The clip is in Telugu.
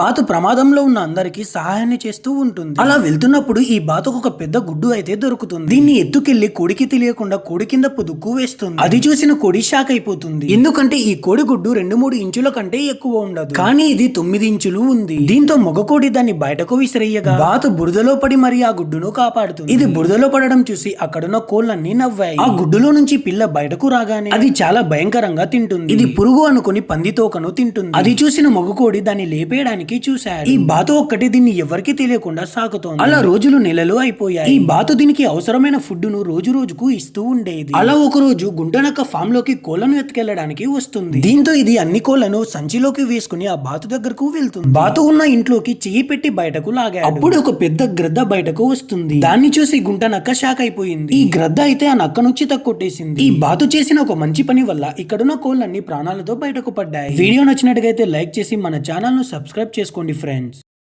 బాతు ప్రమాదంలో ఉన్న అందరికి సహాయాన్ని చేస్తూ ఉంటుంది. అలా వెళ్తున్నప్పుడు ఈ బాతుకు ఒక పెద్ద గుడ్డు అయితే దొరుకుతుంది. దీన్ని ఎత్తుకెళ్ళి కోడికి తెలియకుండా కోడి కింద పొదుక్కు వేస్తుంది. అది చూసిన కోడి షాక్ అయిపోతుంది. ఎందుకంటే ఈ కోడి గుడ్డు రెండు మూడు ఇంచుల కంటే ఎక్కువ ఉండదు. కానీ ఇది తొమ్మిది ఇంచులు ఉంది. దీంతో మగ కోడి దాన్ని బయటకు విసిరేయగా బాతు బురదలో పడి మరి ఆ గుడ్డును కాపాడుతుంది. ఇది బురదలో పడడం చూసి అక్కడున్న కోళ్ళన్నీ నవ్వాయి. ఆ గుడ్డులో నుంచి పిల్ల బయటకు రాగానే అది చాలా భయంకరంగా తింటుంది. ఇది పురుగు అనుకుని పంది తోకను తింటుంది. అది చూసిన మగ కోడి దాన్ని లేపేయడానికి చూశారు. ఈ బాతు ఒక్కటి దీన్ని ఎవరికి తెలియకుండా సాగుతోంది. అలా రోజులు నెలలు అయిపోయాయి. ఈ బాతు దీనికి అవసరమైన ఫుడ్ను రోజు రోజుకు ఇస్తూ ఉండేది. అలా ఒక రోజు గుంటనక్క ఫామ్లోకి కోళ్ళను ఎత్తుకెళ్ళడానికి వస్తుంది. దీంతో ఇది అన్ని కోళ్ళను సంచిలోకి వేసుకుని ఆ బాతు దగ్గరకు వెళ్తుంది. బాతు ఉన్న ఇంట్లోకి చెయ్యి పెట్టి బయటకు లాగాడు. అప్పుడు ఒక పెద్ద గ్రద్ద బయటకు వస్తుంది. దాన్ని చూసి గుంట నక్క షాక్ అయిపోయింది. ఈ గ్రద్ద అయితే ఆ నక్క నుంచి తక్కొట్టేసింది. ఈ బాతు చేసిన ఒక మంచి పని వల్ల ఇక్కడున్న కోళ్ళన్ని ప్రాణాలతో బయటకు పడ్డాయి. వీడియో నచ్చినట్టుగైతే లైక్ చేసి మన ఛానల్ను సబ్స్క్రైబ్ చేసుకోండి ఫ్రెండ్స్.